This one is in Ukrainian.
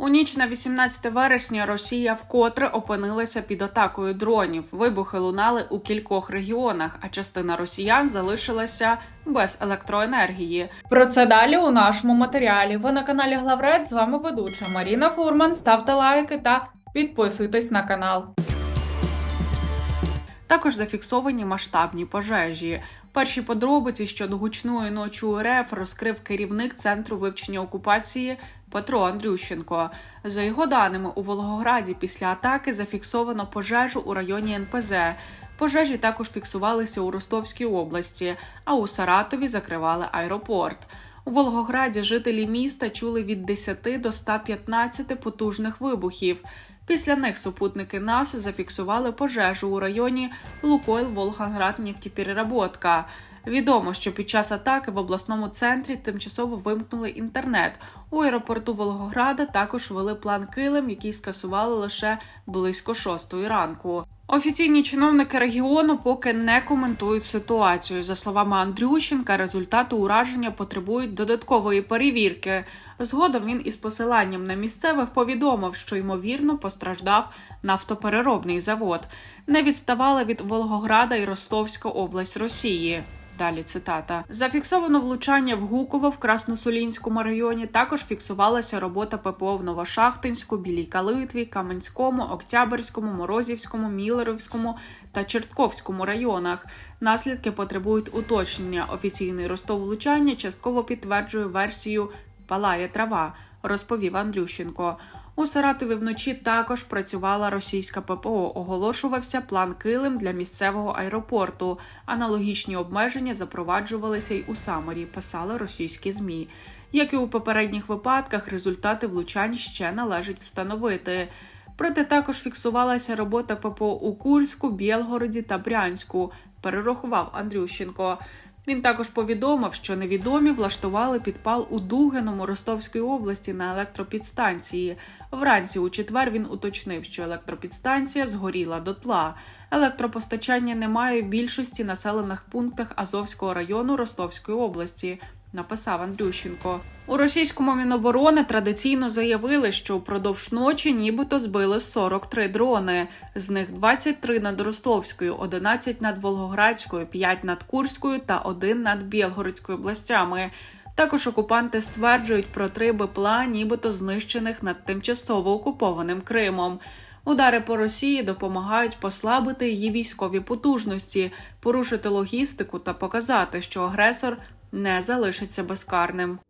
У ніч на 18 вересня Росія вкотре опинилася під атакою дронів. Вибухи лунали у кількох регіонах, а частина росіян залишилася без електроенергії. Про це далі у нашому матеріалі. Ви на каналі Главред. З вами ведуча Маріна Фурман. Ставте лайки та підписуйтесь на канал. Також зафіксовані масштабні пожежі. Перші подробиці щодо гучної ночі РФ розкрив керівник центру вивчення окупації Петро Андрющенко. За його даними, у Волгограді після атаки зафіксовано пожежу у районі НПЗ. Пожежі також фіксувалися у Ростовській області, а у Саратові закривали аеропорт. У Волгограді жителі міста чули від 10 до 115 потужних вибухів. Після них супутники НАС зафіксували пожежу у районі Лукойл Волгоград нефтепереработка. Відомо, що під час атаки в обласному центрі тимчасово вимкнули інтернет. У аеропорту Волгограда також ввели план килим, який скасували лише близько шостої ранку. Офіційні чиновники регіону поки не коментують ситуацію. За словами Андрющенка, результати ураження потребують додаткової перевірки. Згодом він із посиланням на місцевих повідомив, що ймовірно постраждав нафтопереробний завод. Не відставали від Волгограда і Ростовська область Росії. Далі цитата зафіксовано влучання в Гуково в Красносолінському районі. Також фіксувалася робота ППО в Новошахтинську, Білій Калитві, Каменському, Октябрьському, Морозівському, Мілеровському та Чертковському районах. Наслідки потребують уточнення. Офіційний Ростов влучання частково підтверджує версію Палає трава, розповів Андрющенко. У Саратові вночі також працювала російська ППО. Оголошувався план килим для місцевого аеропорту. Аналогічні обмеження запроваджувалися й у Самарі. Писали російські змі. Як і у попередніх випадках, результати влучань ще належить встановити. Проте також фіксувалася робота ППО у Курську, Білгороді та Брянську. Перерахував Андрющенко. Він також повідомив, що невідомі влаштували підпал у Дугеному Ростовської області на електропідстанції. Вранці у четвер він уточнив, що електропідстанція згоріла дотла. Електропостачання немає в більшості населених пунктах Азовського району Ростовської області. Написав Андрющенко у російському міноборони традиційно заявили, що впродовж ночі нібито збили 43 дрони. З них 23 над Ростовською, 11 над Волгоградською, 5 над Курською та 1 над Білгородською областями. Також окупанти стверджують про три БПЛА, нібито знищених над тимчасово окупованим Кримом. Удари по Росії допомагають послабити її військові потужності, порушити логістику та показати, що агресор не залишиться безкарним.